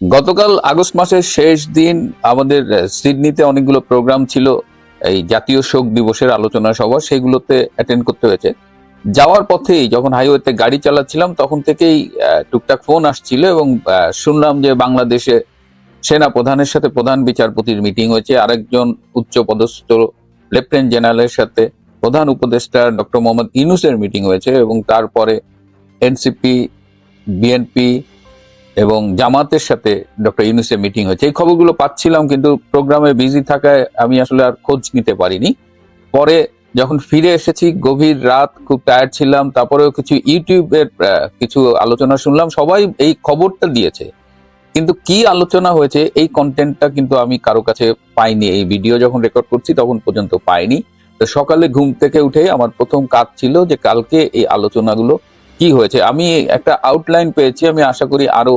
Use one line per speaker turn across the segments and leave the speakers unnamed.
গতকাল আগস্ট মাসের শেষ দিন আমাদের সিডনিতে অনেকগুলো প্রোগ্রাম ছিল, এই জাতীয় শোক দিবসের আলোচনা সভা, সেগুলোতে অ্যাটেন্ড করতে হয়েছে। যাওয়ার পথেই যখন হাইওয়েতে গাড়ি চালাচ্ছিলাম, তখন থেকেই টুকটাক ফোন আসছিল এবং শুনলাম যে বাংলাদেশে সেনা প্রধানের সাথে প্রধান বিচারপতির মিটিং হয়েছে। আরেকজন উচ্চ পদস্থ লেফটেন্যান্ট জেনারেলের সাথে প্রধান উপদেষ্টা ডক্টর মোহাম্মদ ইনুসের মিটিং হয়েছে এবং তারপরে এনসিপি বিএনপি এবং জামাতের সাথে ডক্টর ইউনুসের মিটিং হয়েছে। এই খবরগুলো পাচ্ছিলাম, কিন্তু প্রোগ্রামে বিজি থাকায় আমি আসলে আর খোঁজ নিতে পারিনি। পরে যখন ফিরে এসেছি, গভীর রাত খুব টায়ার্ড ছিলাম, তারপরেও কিছু ইউটিউবের কিছু আলোচনা শুনলাম, সবাই এই খবরটা দিয়েছে। কিন্তু কি আলোচনা হয়েছে, এই কন্টেন্টটা কিন্তু আমি কারও কাছে পাইনি। এই ভিডিও যখন রেকর্ড করছি, তখন পর্যন্ত পাইনি। তো সকালে ঘুম থেকে উঠে আমার প্রথম কাজ ছিল যে, কালকে এই আলোচনাগুলো কি হয়েছে। আমি একটা আউটলাইন পেয়েছি, আমি আশা করি আরও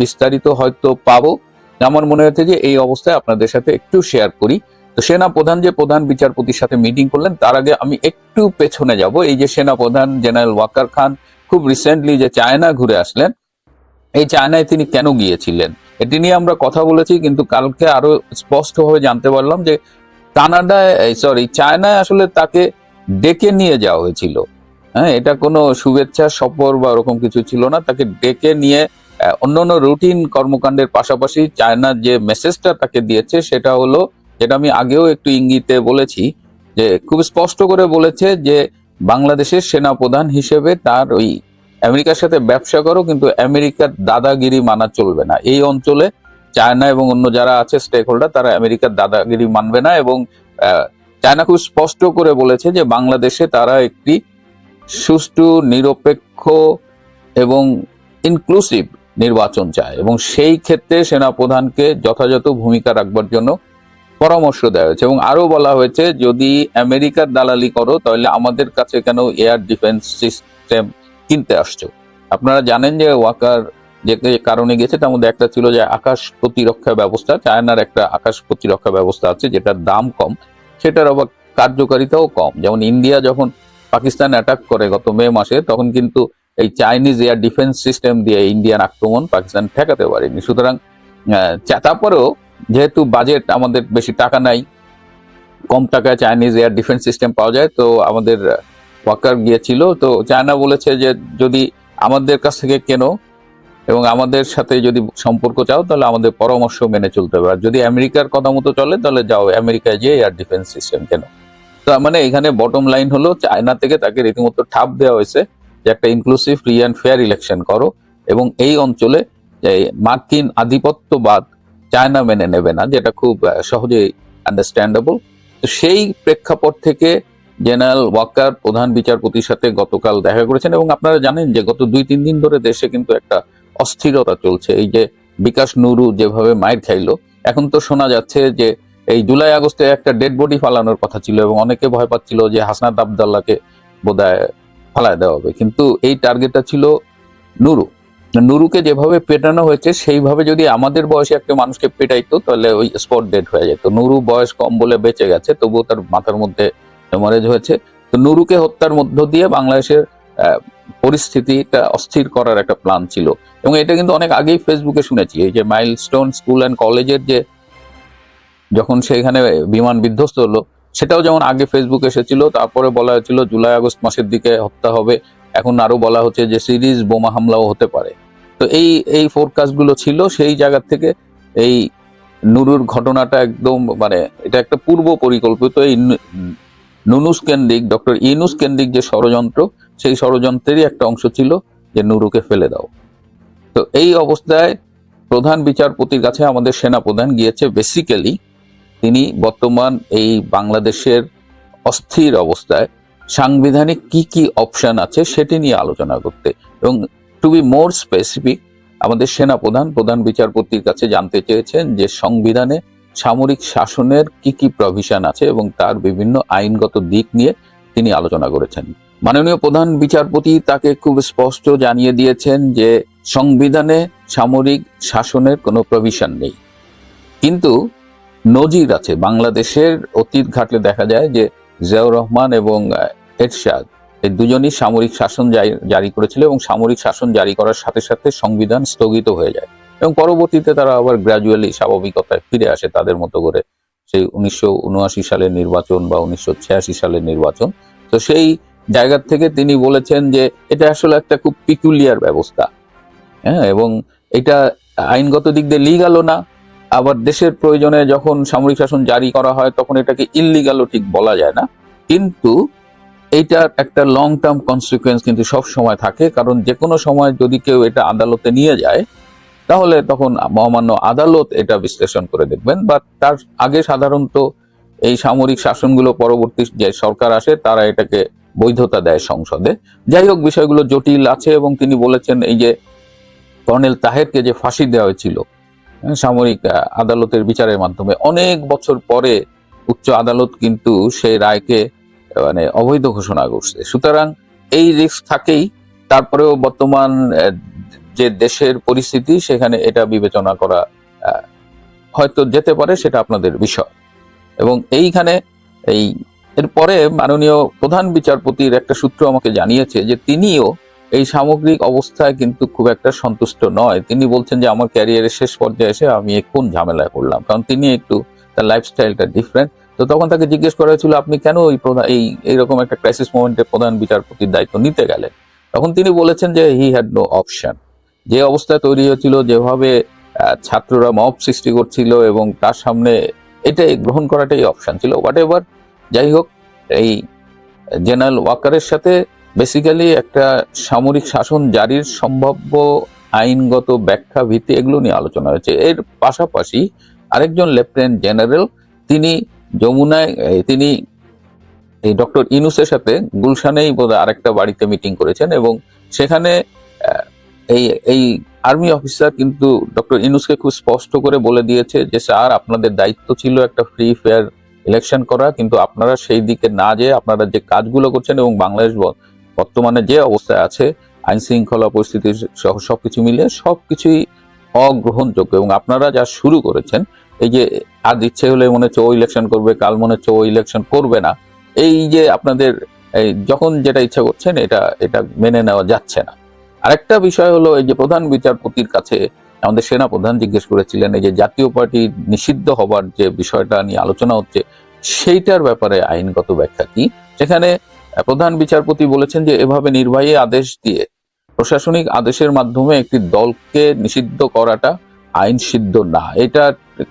বিস্তারিত হয়তো পাবো। আমার মনে হচ্ছে যে এই অবস্থায় আপনাদের সাথে একটু শেয়ার করি। তো সেনা প্রধান যে প্রধান বিচারপতির সাথে মিটিং করলেন, তার আগে আমি একটু পেছনে যাব। এই যে সেনা প্রধান জেনারেল ওয়াকার খান, খুব রিসেন্টলি যে চায়না ঘুরে আসলেন, এই চায়নায় তিনি কেন গিয়েছিলেন? এটি নিয়ে আমরা কথা বলেছি, কিন্তু কালকে আরও স্পষ্টভাবে জানতে পারলাম যে কানাডায় সরি চায়নায় আসলে তাকে ডেকে নিয়ে যাওয়া হয়েছিল। হ্যাঁ এটা কোনো শুভেচ্ছা সফর বা ওরকম কিছু ছিল না। তাকে ডেকে নিয়ে অন্যান্য রুটিন কর্মকাণ্ডের পাশাপাশি চায়নার যে মেসেজটা তাকে দিয়েছে সেটা হলো, যেটা আমি আগেও একটু ইঙ্গিতে বলেছি, যে খুব স্পষ্ট করে বলেছে যে বাংলাদেশের সেনা প্রধান হিসেবে তার ওই আমেরিকার সাথে ব্যবসা করো, কিন্তু আমেরিকার দাদাগিরি মানা চলবে না। এই অঞ্চলে চায়না এবং অন্য যারা আছে স্টেক হোল্ডার তারা আমেরিকার দাদাগিরি মানবে না এবং চায়না খুব স্পষ্ট করে বলেছে যে বাংলাদেশে তারা একটি সুষ্ঠু, নিরপেক্ষ এবং ইনক্লুসিভ নির্বাচন চায় এবং সেই ক্ষেত্রে সেনা প্রধানকে যথাযথ ভূমিকা রাখবার জন্য পরামর্শ দেওয়া হয়েছে এবং আরও বলা হয়েছে, যদি আমেরিকার দালালি করো, তাহলে আমাদের কাছে কেন এয়ার ডিফেন্স সিস্টেম কিনতে আসছো? আপনারা জানেন যে ওয়াকার যে যে কারণে গেছে, তার মধ্যে একটা ছিল যে আকাশ প্রতিরক্ষা ব্যবস্থা, চায়নার একটা আকাশ প্রতিরক্ষা ব্যবস্থা আছে যেটার দাম কম, সেটার আবার কার্যকারিতাও কম। যেমন ইন্ডিয়া যখন পাকিস্তান অ্যাটাক করে গত মে মাসে, তখন কিন্তু এই চাইনিজ এয়ার ডিফেন্স সিস্টেম দিয়ে ইন্ডিয়ান আক্রমণ পাকিস্তান ঠেকাতে পারেনি। সুতরাং তারপরেও যেহেতু বাজেট আমাদের বেশি টাকা নাই, কম টাকায় চাইনিজ এয়ার ডিফেন্স সিস্টেম পাওয়া যায়, তো আমাদের ওয়াকার গিয়েছিল, তো চায়না বলেছে যে যদি আমাদের কাছ থেকে কেনো এবং আমাদের সাথে যদি সম্পর্ক চাও, তাহলে আমাদের পরামর্শ মেনে চলতে হবে। আর যদি আমেরিকার কথা মতো চলে, তাহলে যাও আমেরিকায় যে এয়ার ডিফেন্স সিস্টেম কেন। তো মানে এখানে বটম লাইন হলো চায়না থেকে তাকে রীতিমতো ঠাপ দেওয়া হয়েছে। যে একটা inclusive free and fair election করো এবং এই অঞ্চলে মার্কিন আধিপত্যবাদ চায়না মেনে নেবে না, যেটা খুব সহজেই আন্ডারস্ট্যান্ডেবল তো সেই প্রেক্ষাপট থেকে জেনারেল ওয়াকার প্রধান বিচারপতির সাথে গতকাল দেখা করেছেন এবং আপনারা জানেন যে গত দুই, তিন দিন ধরে দেশে কিন্তু একটা অস্থিরতা চলছে। এই যে বিকাশ নুরু যেভাবে মাইর খাইলো, এখন তো শোনা যাচ্ছে যে এই জুলাই আগস্টে একটা ডেড বডি ফালানোর কথা ছিল এবং অনেকে ভয় পাচ্ছিল যে হাসনাত আবদাল্লাহকে বোধহয় ফালায় দেওয়া হবে। কিন্তু এই টার্গেটটা ছিল নুরু। নুরুকে যেভাবে পেটানো হয়েছে, সেইভাবে যদি আমাদের বয়সে একটা মানুষকে পেটাইতো, তাহলে ওই স্পট ডেট হয়ে যেত। নুরু বয়স কম বলে বেঁচে গেছে, তবুও তার মাথার মধ্যে হেমরেজ হয়েছে। তো নুরুকে হত্যার মধ্য দিয়ে বাংলাদেশের পরিস্থিতিটা অস্থির করার একটা প্ল্যান ছিল। এবং এটা কিন্তু অনেক আগেই ফেসবুকে শুনেছি। এই যে মাইলস্টোন স্কুল অ্যান্ড কলেজের যে, যখন সেখানে বিমান বিধ্বস্ত হলো সেটাও যেমন আগে ফেসবুকে এসেছিল, তারপরে বলা হয়েছিল জুলাই আগস্ট মাসের দিকে হত্যা হবে। এখন আরও বলা হচ্ছে যে সিরিজ বোমা হামলাও হতে পারে। তো এই এই ফোরকাস্টগুলো ছিল, সেই জায়গা থেকে এই নুরুর ঘটনাটা একদম মানে এটা একটা পূর্ব পরিকল্পিত। এই নুনুস কেন্দ্রিক ডক্টর ইনুস কেন্দ্রিক যে ষড়যন্ত্র, সেই ষড়যন্ত্রেরই একটা অংশ ছিল যে নুরুকে ফেলে দাও। তো এই অবস্থায় প্রধান বিচারপতির কাছে আমাদের সেনা প্রধান গিয়েছে বেসিক্যালি তিনি বর্তমান এই বাংলাদেশের অস্থির অবস্থায় সাংবিধানিক কি কি অপশন আছে সেটি নিয়ে আলোচনা করতে এবং টু বি মোর স্পেসিফিক আমাদের সেনা প্রধান প্রধান বিচারপতির কাছে জানতে চেয়েছেন যে সংবিধানে সামরিক শাসনের কি কি প্রভিশন আছে এবং তার বিভিন্ন আইনগত দিক নিয়ে তিনি আলোচনা করেছেন। মাননীয় প্রধান বিচারপতি তাকে খুব স্পষ্ট জানিয়ে দিয়েছেন যে সংবিধানে সামরিক শাসনের কোনো প্রভিশন নেই। কিন্তু নজির আছে। বাংলাদেশের অতীত ঘাটলে দেখা যায় যে জিয়াউর রহমান এবং এরশাদ এই দুজনই সামরিক শাসন জারি- করেছিল এবং সামরিক শাসন জারি করার সাথে সাথে সংবিধান স্থগিত হয়ে যায়। এবং পরবর্তীতে তারা আবার গ্রাজুয়ালি স্বাভাবিকতায় ফিরে আসে তাদের মতো করে। সেই উনিশশো উনআশি সালের নির্বাচন বা উনিশশো ছিয়াশি সালের নির্বাচন। তো সেই জায়গার থেকে তিনি বলেছেন যে এটা আসলে একটা খুব পিকুলিয়ার ব্যবস্থা। হ্যাঁ এবং এটা আইনগত দিক দিয়ে লিগালও না আবার দেশের প্রয়োজনে যখন সামরিক শাসন জারি করা হয় তখন এটাকে ইললিগালও ঠিক বলা যায় না। কিন্তু এইটার একটা লং টার্ম কনসিকুয়েন্স কিন্তু সব সময় থাকে কারণ যে কোনো সময় যদি কেউ এটা আদালতে নিয়ে যায় তাহলে তখন মহামান্য আদালত এটা বিশ্লেষণ করে দেখবেন। বা তার আগে সাধারণত এই সামরিক শাসনগুলো পরবর্তী যে সরকার আসে তারা এটাকে বৈধতা দেয় সংসদে। যাই হোক বিষয়গুলো জটিল আছে এবং তিনি বলেছেন এই যে কর্নেল তাহেরকে যে ফাঁসি দেওয়া হয়েছিল হ্যাঁ, সামরিক আদালতের বিচারের মাধ্যমে। অনেক বছর পরে উচ্চ আদালত কিন্তু সেই রায়কে মানে অবৈধ ঘোষণা করছে। সুতরাং এই রিস্ক থাকেই। তারপরেও বর্তমান যে দেশের পরিস্থিতি, সেখানে এটা বিবেচনা করা হয়তো যেতে পারে, সেটা আপনাদের বিষয়। এবং এইখানে এই, এরপরে মাননীয় প্রধান বিচারপতির একটা সূত্র আমাকে জানিয়েছে যে তিনিও এই সামগ্রিক অবস্থায় কিন্তু খুব একটা সন্তুষ্ট নয়। তিনি বলছেন যে, আমার ক্যারিয়ারের শেষ পর্যায়ে এসে আমি কোন ঝামেলায় পড়লাম। কারণ তিনি একটু তার লাইফস্টাইলটা ডিফারেন্ট তো তখন তাকে জিজ্ঞেস করা হয়েছিল, আপনি কেন ওই প্রধান এই এইরকম একটা ক্রাইসিস মোমেন্টে প্রধান বিচারপতির দায়িত্ব নিতে গেলেন? তখন তিনি বলেছেন যে হি হ্যাড নো অপশন যে অবস্থা তৈরি হয়েছিল, যেভাবে ছাত্ররা মব সৃষ্টি করছিল এবং তার সামনে এটাই গ্রহণ করাটাই অপশন ছিল। হোয়াট এভার যাই হোক, এই জেনারেল ওয়াকারের সাথে বেসিক্যালি একটা সামরিক শাসন জারির সম্ভাব্য আইনগত ব্যাখ্যা ভিত্তি এগুলো নিয়ে আলোচনা হয়েছে। এর পাশাপাশি আরেকজন লেফটেন্যান্ট জেনারেল, তিনি যমুনায় তিনি এই ডক্টর ইনুসের সাথে গুলশানেই বোধহয় আরেকটা বাড়িতে মিটিং করেছেন এবং সেখানে এই এই আর্মি অফিসার কিন্তু ডক্টর ইনুসকে খুব স্পষ্ট করে বলে দিয়েছে যে, স্যার, আপনাদের দায়িত্ব ছিল একটা ফ্রি ফেয়ার ইলেকশন করা, কিন্তু আপনারা সেই দিকে না যেয়ে আপনারা যে কাজগুলো করছেন এবং বাংলাদেশ বর্তমানে যে অবস্থায় আছে, আইন শৃঙ্খলা পরিস্থিতি সহ সবকিছু মিলে সবকিছুই অগ্রহণযোগ্য। এবং আপনারা যা শুরু করেছেন, এই যে আজ ইচ্ছে হলে মনে হচ্ছে ও ইলেকশন করবে, কাল মনে হচ্ছে ও ইলেকশন করবে না, এই যে আপনাদের এই যখন যেটা ইচ্ছা করছেন, এটা এটা মেনে নেওয়া যাচ্ছে না। আরেকটা বিষয় হলো এই যে প্রধান বিচারপতির কাছে আমাদের সেনা প্রধান জিজ্ঞেস করেছিলেন, এই যে জাতীয় পার্টি নিষিদ্ধ হবার যে বিষয়টা নিয়ে আলোচনা হচ্ছে, সেইটার ব্যাপারে আইনগত ব্যাখ্যা কি? সেখানে প্রধান বিচারপতি বলেছেন যে এভাবে নির্বাহী আদেশ দিয়ে প্রশাসনিক আদেশের মাধ্যমে একটি দলকে নিষিদ্ধ করাটা আইন সিদ্ধ না। এটা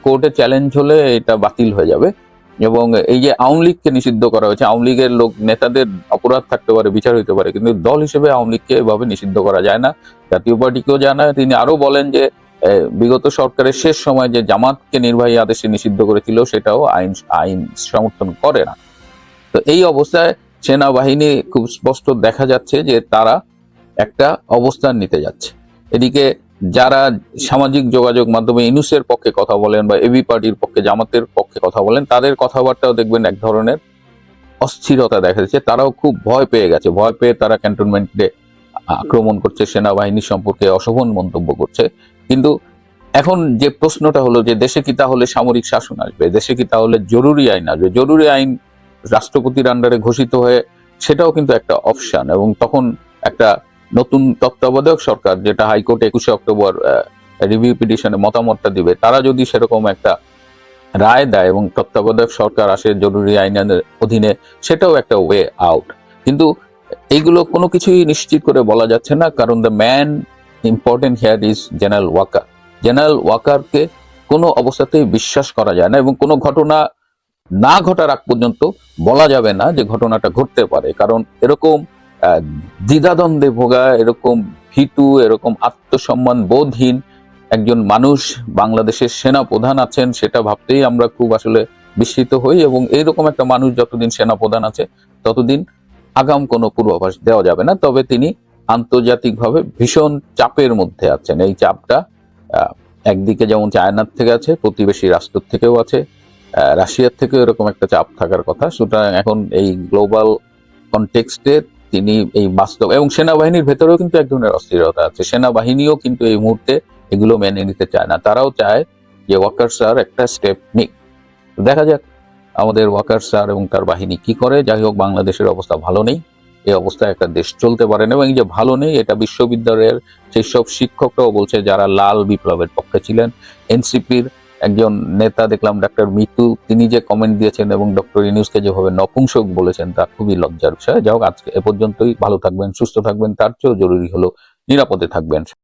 কোর্টে চ্যালেঞ্জ হলে এটা বাতিল হয়ে যাবে। এবং এই যে আওয়ামী লীগকে নিষিদ্ধ করা হয়েছে, আওয়ামী লীগের লোক, নেতাদের অপরাধ থাকতে পারে, বিচার হইতে পারে, কিন্তু দল হিসেবে আওয়ামী লীগকে এভাবে নিষিদ্ধ করা যায় না। জাতীয় পার্টিকেও যায় না। তিনি আরও বলেন যে বিগত সরকারের শেষ সময় যে জামাতকে নির্বাহী আদেশে নিষিদ্ধ করেছিল, সেটাও আইন আইন সমর্থন করে না। তো এই অবস্থায় সেনাবাহিনী খুব স্পষ্ট দেখা যাচ্ছে যে তারা একটা অবস্থান নিতে যাচ্ছে। এদিকে যারা সামাজিক যোগাযোগ মাধ্যমে ইনুসের পক্ষে কথা বলেন বা এবি পার্টির পক্ষে, জামাতের পক্ষে কথা বলেন, তাদের কথাবার্তাও দেখবেন এক ধরনের অস্থিরতা দেখা যাচ্ছে। তারাও খুব ভয় পেয়ে গেছে। ভয় পেয়ে তারা ক্যান্টনমেন্টে আক্রমণ করছে, সেনাবাহিনী সম্পর্কে অশোভন মন্তব্য করছে। কিন্তু এখন যে প্রশ্নটা হলো যে দেশে কি তাহলে সামরিক শাসন আসবে? দেশে কি তাহলে জরুরি আইন আসবে? জরুরি আইন রাষ্ট্রপতির আন্ডারে ঘোষিত হয়ে সেটাও কিন্তু একটা অপশন এবং তখন একটা নতুন তত্ত্বাবধায়ক সরকার যেটা হাইকোর্টে একুশে অক্টোবর রিভিউ পিটিশনে মতামতটা দিবে, তারা যদি সেরকম একটা রায় দেয় এবং তত্ত্বাবধায়ক সরকার আসে জরুরি আইনের অধীনে, সেটাও একটা ওয়ে আউট কিন্তু এইগুলো কোনো কিছুই নিশ্চিত করে বলা যাচ্ছে না, কারণ the man important here is general Walker general ওয়াকারকে কোনো অবস্থাতেই বিশ্বাস করা যায় না এবং কোনো ঘটনা না ঘটার আগ পর্যন্ত বলা যাবে না যে ঘটনাটা ঘটতে পারে। কারণ এরকম দ্বিধাদ্বন্দ্বে ভোগা, এরকম ভীতু, এরকম আত্মসম্মান বোধহীন একজন মানুষ বাংলাদেশের সেনা প্রধান আছেন, সেটা ভাবতেই আমরা খুব আসলে বিস্মিত হই এবং এইরকম একটা মানুষ যতদিন সেনা প্রধান আছে, ততদিন আগাম কোনো পূর্বাভাস দেওয়া যাবে না। তবে তিনি আন্তর্জাতিকভাবে ভীষণ চাপের মধ্যে আছেন। এই চাপটা একদিকে যেমন চায়নার থেকে আছে, প্রতিবেশী রাষ্ট্র থেকেও আছে রাশিয়ার থেকেও এরকম একটা চাপ থাকার কথা। সুতরাং এখন এই গ্লোবাল কনটেক্সটে তিনি এই বাস্তব এবং সেনাবাহিনীর ভেতরেও কিন্তু এক ধরনের অস্থিরতা আছে। সেনাবাহিনীও কিন্তু এই মুহূর্তে এগুলো মেনে নিতে চায় না। তারাও চায় যে ওয়াকার স্যার একটা স্টেপ নিক। দেখা যাক আমাদের ওয়াকার স্যার এবং তার বাহিনী কি করে। যাই হোক, বাংলাদেশের অবস্থা ভালো নেই। এই অবস্থায় একটা দেশ চলতে পারে না। এবং যে ভালো নেই, এটা বিশ্ববিদ্যালয়ের সেই সব শিক্ষকরাও বলছে যারা লাল বিপ্লবের পক্ষে ছিলেন। এনসিপির একজন নেতা দেখলাম, ডাক্তার মিতু, তিনি যে কমেন্ট দিয়েছেন এবং ডক্টর ইনিউসকে যেভাবে নপুংসক বলেছেন, তা খুবই লজ্জার বিষয়। যাই হোক, আজকে এ পর্যন্তই। ভালো থাকবেন, সুস্থ থাকবেন, তার চেয়েও জরুরি হলো নিরাপদে থাকবেন।